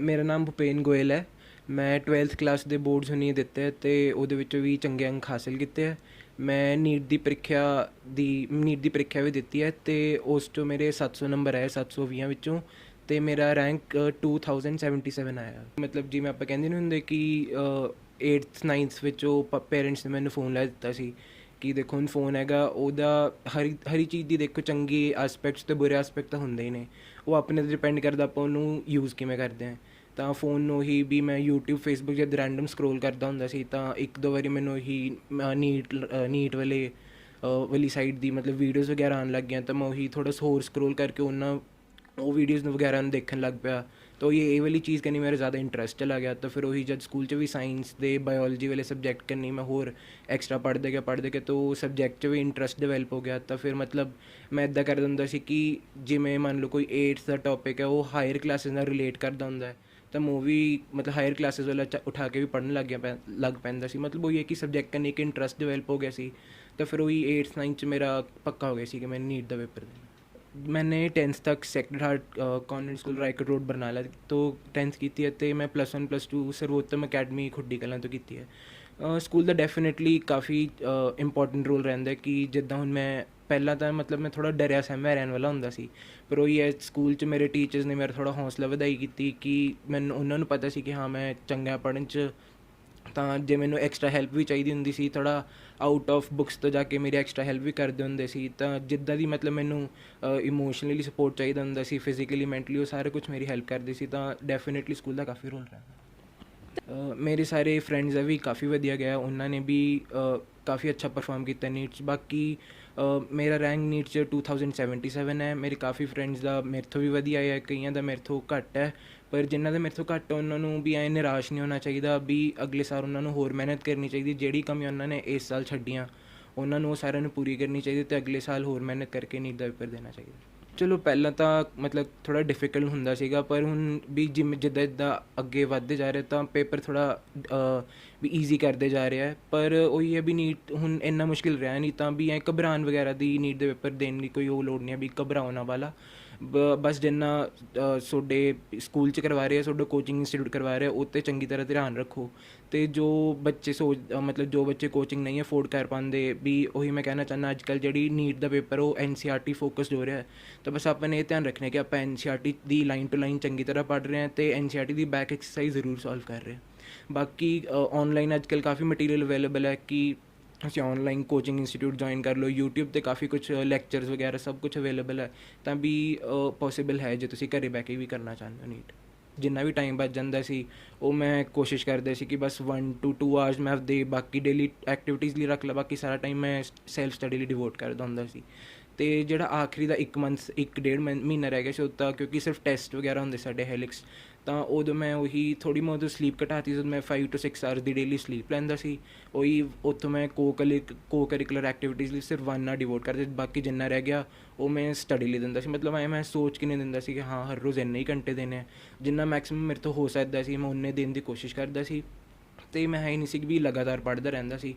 ਮੇਰਾ ਨਾਮ ਭੁਪੇਨ ਗੋਇਲ ਹੈ। ਮੈਂ 12th ਕਲਾਸ ਦੇ ਬੋਰਡਸ ਹੁਣੀ ਦਿੱਤੇ ਅਤੇ ਉਹਦੇ ਵਿੱਚੋਂ ਵੀ ਚੰਗੇ ਅੰਕ ਹਾਸਿਲ ਕੀਤੇ ਹੈ ਮੈਂ ਨੀਟ ਦੀ ਪ੍ਰੀਖਿਆ ਦੀ ਨੀਟ ਦੀ ਪ੍ਰੀਖਿਆ ਵੀ ਦਿੱਤੀ ਹੈ ਤੇ ਉਸ 'ਚੋਂ ਮੇਰੇ 700 ਨੰਬਰ ਆਏ 720 ਵਿੱਚੋਂ ਤੇ ਮੇਰਾ ਰੈਂਕ 2077 ਆਇਆ। ਮਤਲਬ ਜਿਵੇਂ ਆਪਾਂ ਕਹਿੰਦੇ ਨਹੀਂ ਹੁੰਦੇ ਕਿ 8th 9th ਵਿੱਚ ਉਹ ਪੇਰੈਂਟਸ ਨੇ ਮੈਨੂੰ ਫੋਨ ਲੈ ਦਿੱਤਾ ਸੀ। ਕਿ ਦੇਖੋ ਹੁਣ ਫੋਨ ਹੈਗਾ, ਉਹਦਾ ਹਰ ਹਰੀ ਚੀਜ਼ ਦੀ ਦੇਖੋ ਚੰਗੇ ਐਸਪੈਕਟਸ ਤੇ ਬੁਰੇ ਐਸਪੈਕਟ ਤਾਂ ਹੁੰਦੇ ਹੀ ਨੇ। ਉਹ ਆਪਣੇ ਤੇ ਡਿਪੈਂਡ ਕਰਦਾ ਆਪਾਂ ਉਹਨੂੰ ਯੂਜ਼ ਕਿਵੇਂ ਕਰਦੇ ਹਾਂ। ਤਾਂ ਫੋਨ ਨੂੰ ਹੀ ਵੀ ਮੈਂ YouTube, Facebook ਜਦ ਰੈਂਡਮ ਸਕਰੋਲ ਕਰਦਾ ਹੁੰਦਾ ਸੀ, ਤਾਂ ਇੱਕ ਦੋ ਵਾਰੀ ਮੈਨੂੰ ਹੀ ਨੀਟ ਨੀਟ ਵਾਲੇ ਵਾਲੀ ਸਾਈਡ ਦੀ ਮਤਲਬ ਵੀਡੀਓਜ਼ ਵਗੈਰਾ ਆਉਣ ਲੱਗ ਗਈਆਂ, ਤਾਂ ਮੈਂ ਉਹੀ ਥੋੜਾ ਹੋਰ ਸਕਰੋਲ ਕਰਕੇ ਉਹਨਾਂ, ਉਹ ਵੀਡੀਓਜ਼ ਨੂੰ ਵਗੈਰਾ ਨੂੰ ਦੇਖਣ ਲੱਗ ਪਿਆ। ਤਾਂ ਇਹ ਇਹ ਵਾਲੀ ਚੀਜ਼ ਕਰਨੀ ਮੇਰਾ ਜ਼ਿਆਦਾ ਇੰਟਰਸਟ ਚਲਾ ਗਿਆ, ਤਾਂ ਫਿਰ ਉਹੀ ਜਦ ਸਕੂਲ 'ਚ ਵੀ ਸਾਇੰਸ ਦੇ ਬਾਇਓਲੋਜੀ ਵਾਲੇ ਸਬਜੈਕਟ ਕਰਨੀ ਮੈਂ ਹੋਰ ਐਕਸਟਰਾ ਪੜ੍ਹਦੇ ਗਿਆ ਪੜ੍ਹਦੇ ਗਿਆ, ਤਾਂ ਉਹ ਸਬਜੈਕਟ 'ਚ ਵੀ ਇੰਟਰਸਟ ਡਿਵੈਲਪ ਹੋ ਗਿਆ, ਤਾਂ ਫਿਰ ਮਤਲਬ ਮੈਂ ਇਦਾਂ ਕਰਦਾ ਹੁੰਦਾ ਸੀ ਕਿ ਜਿਵੇਂ ਮੰਨ ਲਓ ਕੋਈ 8th ਦਾ ਟੌਪਿਕ ਹੈ, ਉਹ ਹਾਇਰ ਕਲਾਸਿਸ ਨਾਲ ਰਿਲੇਟ ਕਰਦਾ ਹੁੰਦਾ ਹੈ, ਤਾਂ ਮੂਵੀ ਮਤਲਬ ਹਾਇਰ ਕਲਾਸਿਸ ਵਾਲਾ ਚ- ਉਠਾ ਕੇ ਵੀ ਪੜ੍ਹਨ ਲੱਗ ਗਿਆ ਪੈ- ਲੱਗ ਪੈਂਦਾ ਸੀ, ਮਤਲਬ ਉਹ ਇਹ ਕਿ ਸਬਜੈਕਟ ਕਰਨੇ ਇੱਕ ਇੰਟਰਸਟ ਡਿਵੈਲਪ ਹੋ ਗਿਆ ਸੀ, ਤਾਂ ਫਿਰ ਉਹੀ 8th 9th ਚ ਮੇਰਾ ਪੱਕਾ ਹੋ ਗਿਆ ਸੀ ਕਿ ਮੈਂ ਨੀਟ ਦਾ ਪੇਪਰ ਦੇਣਾ। मैंने टेंथ तक Sacred Heart Convent School Raikot road Barnala तो टेंथ ਕੀਤੀ ਹੈ ਤੇ ਮੈਂ ਪਲੱਸ 1 ਪਲੱਸ 2 ਸਰਵੋਤਮ ਅਕੈਡਮੀ ਖੁੱਡੀ ਕਲਾਂ ਤੋਂ ਕੀਤੀ ਹੈ ਅ, ਸਕੂਲ ਦਾ ਡੈਫੀਨਿਟਲੀ ਕਾਫੀ ਇੰਪੋਰਟੈਂਟ ਰੋਲ ਰਹਿੰਦਾ ਹੈ ਕਿ ਜਿੱਦਾਂ ਹੁਣ ਮੈਂ ਪਹਿਲਾਂ ਤਾਂ ਮਤਲਬ ਮੈਂ ਥੋੜਾ ਡਰਿਆ ਸਹਿਮਿਆ ਰਹਿਣ ਵਾਲਾ ਹੁੰਦਾ ਸੀ ਪਰ ਉਹ ਇਹ ਸਕੂਲ 'ਚ ਮੇਰੇ ਟੀਚਰਸ ਨੇ ਮੇਰਾ ਥੋੜਾ ਹੌਸਲਾ ਵਧਾਈ ਕੀਤੀ ਕਿ ਮੈਨੂੰ ਉਹਨਾਂ ਨੂੰ ਪਤਾ ਸੀ ਕਿ ਹਾਂ ਮੈਂ ਚੰਗਾ ਪੜ੍ਹਨ 'ਚ ਤਾਂ ਜੇ ਮੈਨੂੰ ਐਕਸਟਰਾ ਹੈਲਪ ਵੀ ਚਾਹੀਦੀ ਹੁੰਦੀ ਸੀ ਥੋੜਾ ਆਊਟ ਆਫ ਬੁੱਕਸ ਤੋਂ ਜਾ ਕੇ ਮੇਰੀ ਐਕਸਟਰਾ ਹੈਲਪ ਵੀ ਕਰਦੇ ਹੁੰਦੇ ਸੀ, ਤਾਂ ਜਿੱਦਾਂ ਦੀ ਮਤਲਬ ਮੈਨੂੰ ਇਮੋਸ਼ਨਲੀ ਸਪੋਰਟ ਚਾਹੀਦਾ ਹੁੰਦਾ ਸੀ ਫਿਜ਼ੀਕਲੀ ਮੈਂਟਲੀ ਉਹ ਸਾਰਾ ਕੁਝ ਮੇਰੀ ਹੈਲਪ ਕਰਦੇ ਸੀ, ਤਾਂ ਡੈਫੀਨਿਟਲੀ ਸਕੂਲ ਦਾ ਕਾਫੀ ਰੋਲ ਰਿਹਾ। ਮੇਰੇ ਸਾਰੇ ਫਰੈਂਡਸ ਆ ਵੀ ਕਾਫੀ ਵਧੀਆ ਗਿਆ, ਉਹਨਾਂ ਨੇ ਵੀ ਕਾਫੀ ਅੱਛਾ ਪਰਫਾਰਮ ਕੀਤਾ ਨੀਟਸ ਬਾਕੀ ਮੇਰਾ ਰੈਂਕ ਨੀਟ 'ਚ 2077 ਹੈ, ਮੇਰੇ ਕਾਫੀ ਫਰੈਂਡਸ ਦਾ ਮੇਰੇ ਤੋਂ ਵੀ ਵਧੀਆ ਹੈ, ਕਈਆਂ ਦਾ ਮੇਰੇ ਤੋਂ ਘੱਟ ਹੈ ਪਰ ਜਿਨ੍ਹਾਂ ਦਾ ਮੇਰੇ ਤੋਂ ਘੱਟ ਹੈ, ਉਹਨਾਂ ਨੂੰ ਵੀ ਐ ਨਿਰਾਸ਼ ਨਹੀਂ ਹੋਣਾ ਚਾਹੀਦਾ ਵੀ ਅਗਲੇ ਸਾਲ ਉਹਨਾਂ ਨੂੰ ਹੋਰ ਮਿਹਨਤ ਕਰਨੀ ਚਾਹੀਦੀ ਜਿਹੜੀ ਕਮੀਆਂ ਉਹਨਾਂ ਨੇ ਇਸ ਸਾਲ ਛੱਡੀਆਂ ਉਹਨਾਂ ਨੂੰ ਉਹ ਸਾਰਿਆਂ ਨੂੰ ਪੂਰੀ ਕਰਨੀ ਚਾਹੀਦੀ ਤੇ ਅਗਲੇ ਸਾਲ ਹੋਰ ਮਿਹਨਤ ਕਰਕੇ ਨੀਟ ਦਾ ਪੇਪਰ ਦੇਣਾ ਚਾਹੀਦਾ। ਚਲੋ ਪਹਿਲਾਂ ਤਾਂ ਮਤਲਬ ਥੋੜਾ ਡਿਫਿਕਲਟ ਹੁੰਦਾ ਸੀਗਾ ਪਰ ਹੁਣ ਵੀ ਜਿਵੇਂ ਜਿੱਦਾਂ ਜਿੱਦਾਂ ਅੱਗੇ ਵੱਧਦੇ ਜਾ ਰਹੇ ਤਾਂ ਪੇਪਰ ਥੋੜਾ ਵੀ ਈਜ਼ੀ ਕਰਦੇ ਜਾ ਰਿਹਾ ਹੈ ਪਰ ਉਹੀ ਹੈ ਵੀ ਨੀਟ ਹੁਣ ਇੰਨਾ ਮੁਸ਼ਕਿਲ ਰਿਹਾ ਨਹੀਂ ਤਾਂ ਵੀ ਐ ਘਬਰਾਉਣ ਵਗੈਰਾ ਦੀ ਨੀਟ ਦੇ ਪੇਪਰ ਦੇਣ ਦੀ ਕੋਈ ਉਹ ਲੋੜ ਨਹੀਂ ਹੈ ਵੀ ਘਬਰਾਉਣ ਵਾਲਾ। ਬਸ ਜਿੰਨਾ ਤੁਹਾਡੇ ਸਕੂਲ 'ਚ ਕਰਵਾ ਰਹੇ ਆ ਤੁਹਾਡੇ ਕੋਚਿੰਗ ਇੰਸਟੀਟਿਊਟ ਕਰਵਾ ਰਹੇ ਉਹ 'ਤੇ ਚੰਗੀ ਤਰ੍ਹਾਂ ਧਿਆਨ ਰੱਖੋ। ਤੇ ਜੋ ਬੱਚੇ ਸੋਚ ਮਤਲਬ ਜੋ ਬੱਚੇ ਕੋਚਿੰਗ ਨਹੀਂ ਅਫੋਰਡ ਕਰ ਪਾਉਂਦੇ, ਵੀ ਉਹੀ ਮੈਂ ਕਹਿਣਾ ਚਾਹੁੰਦਾ ਅੱਜ ਕੱਲ੍ਹ ਜਿਹੜੀ ਨੀਟ ਦਾ ਪੇਪਰ ਉਹ ਐਨਸੀਆਰਟੀ ਫੋਕਸਡ ਹੋ ਰਿਹਾ ਹੈ। ਤਾਂ ਬਸ ਆਪਾਂ ਨੇ ਇਹ ਧਿਆਨ ਰੱਖਣਾ ਕਿ ਆਪਾਂ ਐਨਸੀਆਰਟੀ ਦੀ ਲਾਈਨ ਟੂ ਲਾਈਨ ਚੰਗੀ ਤਰ੍ਹਾਂ ਪੜ੍ਹ ਰਹੇ ਹਾਂ ਤੇ ਐਨਸੀਆਰਟੀ ਦੀ ਬੈਕ ਐਕਸਰਸਾਈਜ਼ ਜ਼ਰੂਰ ਸੋਲਵ ਕਰ ਰਹੇ ਹਾਂ। ਬਾਕੀ ਆਨਲਾਈਨ ਅੱਜ ਕੱਲ੍ਹ ਕਾਫੀ ਮਟੀਰੀਅਲ ਅਵੇਲੇਬਲ ਹੈ ਕਿ ਤੁਸੀਂ ਆਨਲਾਈਨ ਕੋਚਿੰਗ ਇੰਸਟੀਟਿਊਟ ਜੁਆਇਨ ਕਰ ਲਓ, YouTube ਤੇ ਕਾਫੀ ਕੁਝ ਲੈਕਚਰਸ ਵਗੈਰਾ ਸਭ ਕੁਝ ਅਵੇਲੇਬਲ ਹੈ, ਤਾਂ ਵੀ ਪੋਸੀਬਲ ਹੈ ਜੇ ਤੁਸੀਂ ਘਰੇ ਬਹਿ ਕੇ ਵੀ ਕਰਨਾ ਚਾਹੁੰਦੇ ਹੋ ਨੀਟ ਜਿੰਨਾ ਵੀ ਟਾਈਮ ਬਚ ਜਾਂਦਾ ਸੀ, ਉਹ ਮੈਂ ਕੋਸ਼ਿਸ਼ ਕਰਦਾ ਸੀ ਕਿ ਬਸ 1 ਟੂ 2 ਆਵਰਸ ਮੈਂ ਆਪਦੇ ਬਾਕੀ ਡੇਲੀ ਐਕਟੀਵਿਟੀਜ਼ ਲਈ ਰੱਖ ਲਾ, ਬਾਕੀ ਸਾਰਾ ਟਾਈਮ ਮੈਂ ਸੈਲਫ ਸਟੱਡੀ ਲਈ ਡਿਵੋਟ ਕਰਦਾ ਹੁੰਦਾ ਸੀ। ਤੇ ਜਿਹੜਾ ਆਖਰੀ ਦਾ 1 ਮੰਥ 1 ਡੇਢ ਮਹੀਨ- ਮਹੀਨਾ ਰਹਿ ਗਿਆ ਸੀ ਉਹ ਤਾਂ, ਕਿਉਂਕਿ ਸਿਰਫ ਟੈਸਟ ਵਗੈਰਾ ਹੁੰਦੇ ਸਾਡੇ ਹੈਲਿਕਸ ਤਾਂ ਉਦੋਂ ਮੈਂ ਉਹੀ ਥੋੜੀ ਬਹੁਤ ਸਲੀਪ ਘਟਾਤੀ, ਜਦ ਮੈਂ 5 ਟੂ 6 ਆਵਰਸ ਦੀ ਡੇਲੀ ਸਲੀਪ ਲੈਂਦਾ ਸੀ। ਉਹੀ ਉੱਥੋਂ ਮੈਂ ਕੋ ਕੋ ਕਰਿਕੂਲਰ ਐਕਟੀਵਿਟੀਜ਼ ਲਈ ਸਿਰਫ 1 ਆ ਡਿਵੋਟ ਕਰਦਾ, ਬਾਕੀ ਜਿੰਨਾ ਰਹਿ ਗਿਆ, ਉਹ ਮੈਂ ਸਟੱਡੀ ਲਈ ਦਿੰਦਾ ਸੀ। ਮਤਲਬ ਐ, ਮੈਂ ਸੋਚ ਕੇ ਨਹੀਂ ਦਿੰਦਾ ਸੀ ਕਿ ਹਾਂ, ਹਰ ਰੋਜ਼ ਇੰਨੇ ਹੀ ਘੰਟੇ ਦੇਣੇ ਆ। ਜਿੰਨਾ ਮੈਕਸਿਮਮ ਮੇਰੇ ਤੋਂ ਹੋ ਸਕਦਾ ਸੀ, ਮੈਂ ਉਨੇ ਦੇਣ ਦੀ ਕੋਸ਼ਿਸ਼ ਕਰਦਾ ਸੀ। ਤੇ ਮੈਂ ਹੈ ਨਹੀਂ ਸੀ ਵੀ ਲਗਾਤਾਰ ਪੜ੍ਹਦਾ ਰਹਿੰਦਾ ਸੀ।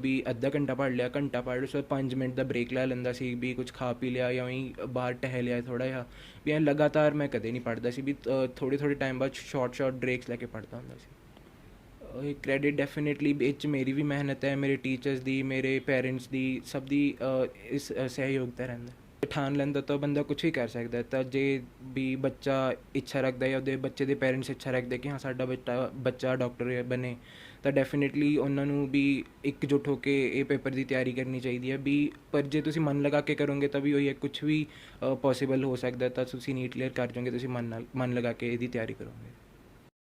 ਵੀ ਅੱਧਾ ਘੰਟਾ ਪੜ੍ਹ ਲਿਆ ਘੰਟਾ ਪੜ੍ਹ ਲਿਆ ਉਸ 5 ਮਿੰਟ ਦਾ ਬ੍ਰੇਕ ਲੈ ਲੈਂਦਾ ਸੀ ਵੀ ਕੁਝ ਖਾ ਪੀ ਲਿਆ ਜਾਂ ਉਹੀ ਬਾਹਰ ਟਹਿ ਲਿਆ ਥੋੜਾ ਜਿਹਾ। ਵੀ ਐਂ ਲਗਾਤਾਰ ਮੈਂ ਕਦੇ ਨਹੀਂ ਪੜ੍ਹਦਾ ਸੀ ਵੀ ਥੋੜੇ ਥੋੜੇ ਟਾਈਮ ਬਾਅਦ ਸ਼ਾਰਟ ਸ਼ਾਰਟ ਬ੍ਰੇਕਸ ਲੈ ਕੇ ਪੜ੍ਹਦਾ ਹੁੰਦਾ ਸੀ। ਇਹ ਕ੍ਰੈਡਿਟ ਡੈਫੀਨਿਟਲੀ ਇਹ 'ਚ ਮੇਰੀ ਵੀ ਮਿਹਨਤ ਹੈ ਮੇਰੇ ਟੀਚਰਸ ਦੀ ਮੇਰੇ ਪੇਰੈਂਟਸ ਦੀ ਸਭ ਦੀ ਇਸ ਅ, ਸਹਿਯੋਗਤਾ ਰਹਿੰਦਾ। ਠਾਣ ਲੈਂਦਾ ਤਾਂ ਬੰਦਾ ਕੁਝ ਵੀ ਕਰ ਸਕਦਾ ਤਾਂ ਜੇ ਵੀ ਬੱਚਾ ਇੱਛਾ ਰੱਖਦਾ ਜਾਂ ਉਹਦੇ ਬੱਚੇ ਦੇ ਪੇਰੈਂਟਸ ਇੱਛਾ ਰੱਖਦੇ ਕਿ ਹਾਂ, ਸਾਡਾ ਬੱਚਾ ਬੱਚਾ ਡਾਕਟਰ ਬਣੇ, ਤਾਂ ਡੈਫੀਨਿਟਲੀ ਉਹਨਾਂ ਨੂੰ ਵੀ ਇਕਜੁੱਟ ਹੋ ਕੇ ਇਹ ਪੇਪਰ ਦੀ ਤਿਆਰੀ ਕਰਨੀ ਚਾਹੀਦੀ ਹੈ। ਵੀ ਪਰ ਜੇ ਤੁਸੀਂ ਮਨ ਲਗਾ ਕੇ ਕਰੋਗੇ ਤਾਂ ਵੀ ਉਹੀ ਹੈ ਕੁਝ ਵੀ ਪੋਸੀਬਲ ਹੋ ਸਕਦਾ ਤਾਂ ਤੁਸੀਂ ਨੀਟ ਕਲੀਅਰ ਕਰ ਜਾਓਗੇ ਤੁਸੀਂ ਮਨ ਨਾਲ, ਮਨ ਲਗਾ ਕੇ ਇਹਦੀ ਤਿਆਰੀ ਕਰੋਗੇ।